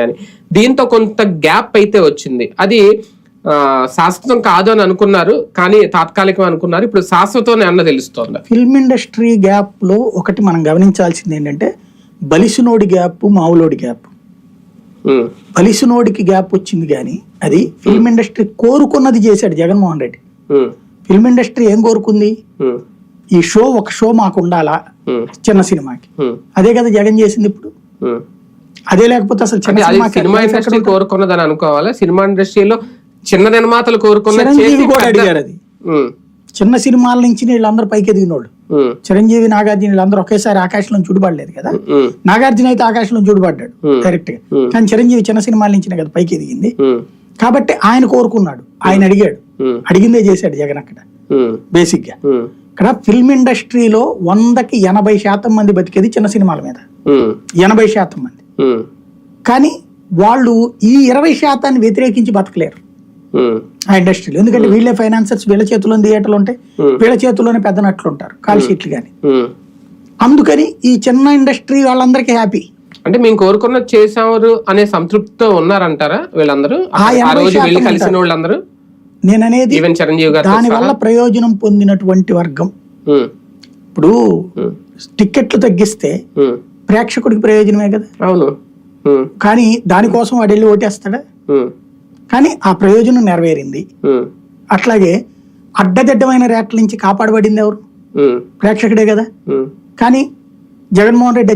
కానీ. దీంతో కొంత గ్యాప్ అయితే వచ్చింది. అది శాశ్వతం కాదు అని అనుకున్నారు కానీ తాత్కాలికం అనుకున్నారు. ఇప్పుడు శాశ్వతం అన్న తెలుస్తోంది. ఫిల్మ్ ఇండస్ట్రీ గ్యాప్లో ఒకటి మనం గమనించాల్సింది ఏంటంటే బలిసినోడి గ్యాప్ మావులోడి గ్యాప్. బలిసినోడికి గ్యాప్ వచ్చింది కానీ అది ఫిల్మ్ ఇండస్ట్రీ కోరుకున్నది చేశాడు జగన్మోహన్ రెడ్డి. ఫిల్మ్ ఇండస్ట్రీ ఏం కోరుకుంది? ఈ షో ఒక షో మాకు ఉండాలా? చిన్న సినిమాకి. అదే కదా జగన్ చేసింది ఇప్పుడు. అదే లేకపోతే అసలు సినిమా ఇండస్ట్రీ? కోరుకున్నదని అనుకోవాలా. సినిమా ఇండస్ట్రీలో చిన్న నిర్మాతలు కోరుకున్న చిరంజీవి కూడా అడిగారు అది. చిన్న సినిమాల నుంచి వీళ్ళందరూ పైకి ఎదిగినోళ్ళు. చిరంజీవి నాగార్జున వీళ్ళందరూ ఒకేసారి ఆకాశంలో చూడబడలేదు కదా? నాగార్జున అయితే ఆకాశంలో చూడబడ్డాడు. డైరెక్ట్గా. కానీ చిరంజీవి చిన్న సినిమాల నుంచినే కదా పైకి ఎదిగింది. కాబట్టి ఆయన కోరుకున్నాడు ఆయన అడిగాడు. అడిగిందే చేశాడు జగన్ అక్కడ బేసిక్గా ఇక్కడ ఫిల్మ్ ఇండస్ట్రీలో వందకి ఎనభై శాతం మంది బతికేది చిన్న సినిమాల మీద. ఎనభై శాతం మంది. కానీ వాళ్ళు ఈ ఇరవై శాతాన్ని వ్యతిరేకించి బతకలేరు. ఆ ఇండస్ట్రీలో. ఎందుకంటే వీళ్ళే ఫైనాన్సర్స్ వీళ్ళ చేతిలో థియేటర్లు ఉంటాయి. వీళ్ళ చేతిలోనే పెద్ద నట్లు ఉంటారు కాల్ షీట్లు కానీ అందుకని ఈ చిన్న ఇండస్ట్రీ వాళ్ళందరికీ హ్యాపీ అంటే మేము కోరుకున్న చేసారు అనే సంతృప్తితో ఉన్నారంటారా వీళ్ళందరూ? ఆ రోజు వెళ్ళి కలిసిన. వాళ్ళందరూ? నేను అనేది ఈవెన్ చిరంజీవి గారు దాని వల్ల ప్రయోజనం పొందినటువంటి వర్గం. ఇప్పుడు టిక్కెట్లు తగ్గిస్తే ప్రేక్షకుడికి ప్రయోజనమే కదా? అవును. కానీ దానికోసం వాడు వెళ్ళి ఓటేస్తాడా? కానీ ఆ ప్రయోజనం నెరవేరింది. అట్లాగే అడ్డదిడ్డమైన రేట్ల నుంచి కాపాడబడింది ఎవరు? ప్రేక్షకుడే కదా. కానీ జగన్మోహన్ రెడ్డి